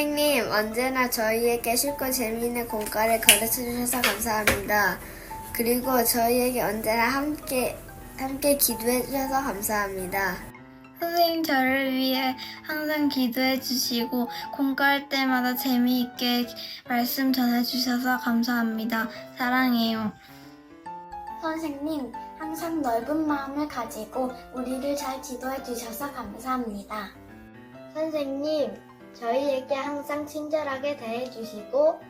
언제나 저희에게 쉽고 재미있는 공과를 가르쳐 주셔서 감사합니다. 그리고 저희에게 언제나 함께 함께 기도해 주셔서 감사합니다. 선생님 저를 위해 항상 기도해 주시고 공부할 때마다 재미있게 말씀 전해 주셔서 감사합니다. 사랑해요. 선생님, 항상 넓은 마음을 가지고 우리를 잘 지도해 주셔서 감사합니다. 선생님, 저희에게 항상 친절하게 대해 주시고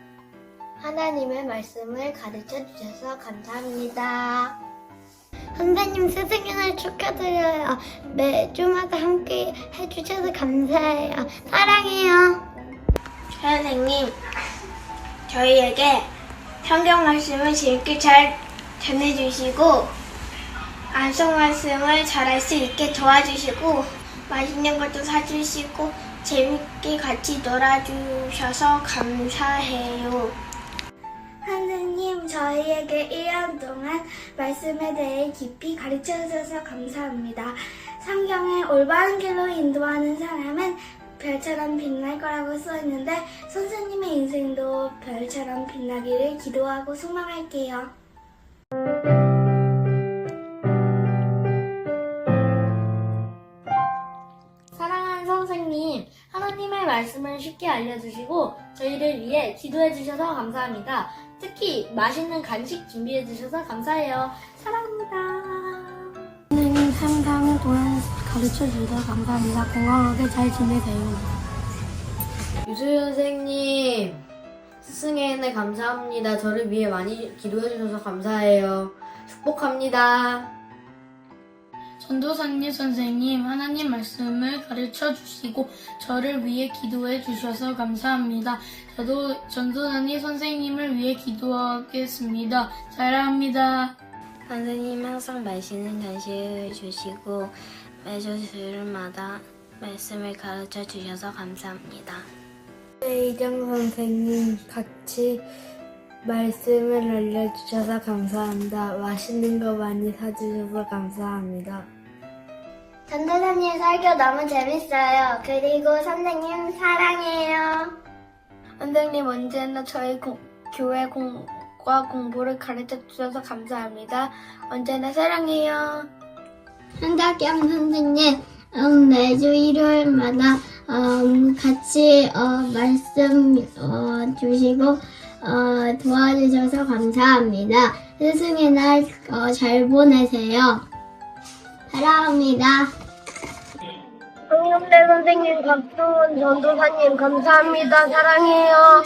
하나님의 말씀을 가르쳐 주셔서 감사합니다. 선생님 스승의 축하드려요. 매주마다 함께 해주셔서 감사해요. 사랑해요. 선생님, 저희에게 성경 말씀을 재밌게 잘 전해주시고, 안성 말씀을 잘할 수 있게 도와주시고, 맛있는 것도 사주시고, 재밌게 같이 놀아주셔서 감사해요. 선생님, 저희에게 1년 동안 말씀에 대해 깊이 가르쳐 주셔서 감사합니다. 성경에 올바른 길로 인도하는 사람은 별처럼 빛날 거라고 써 있는데 선생님의 인생도 별처럼 빛나기를 기도하고 소망할게요. 선생님, 하나님의 말씀을 쉽게 알려주시고 저희를 위해 기도해 주셔서 감사합니다. 특히 맛있는 간식 준비해 주셔서 감사해요. 사랑합니다. 선생님, 항상 동안 가르쳐 주셔서 감사합니다. 건강하게 잘 지내세요. 유수 선생님, 스승의 은혜 감사합니다. 저를 위해 많이 기도해 주셔서 감사해요. 축복합니다. 전도사님 선생님 하나님 말씀을 가르쳐 주시고 저를 위해 기도해 주셔서 감사합니다. 저도 전도사님 선생님을 위해 기도하겠습니다. 사랑합니다. 선생님 항상 맛있는 간식을 주시고, 매주 주일마다 말씀을 가르쳐 주셔서 감사합니다. 이정 선생님 같이 말씀을 알려주셔서 감사합니다. 맛있는 거 많이 사주셔서 감사합니다. 전도사님 설교 너무 재밌어요. 그리고 선생님 사랑해요. 선생님 언제나 저희 공- 교회 공과 공부를 가르쳐 주셔서 감사합니다. 언제나 사랑해요. 한다경 선생님, 음, 매주 일요일마다 음, 같이 어, 말씀 어, 주시고 어, 도와주셔서 감사합니다. 스승의 날 잘 보내세요. 사랑합니다. 성경대 선생님, 박수원 전도사님 감사합니다. 사랑해요.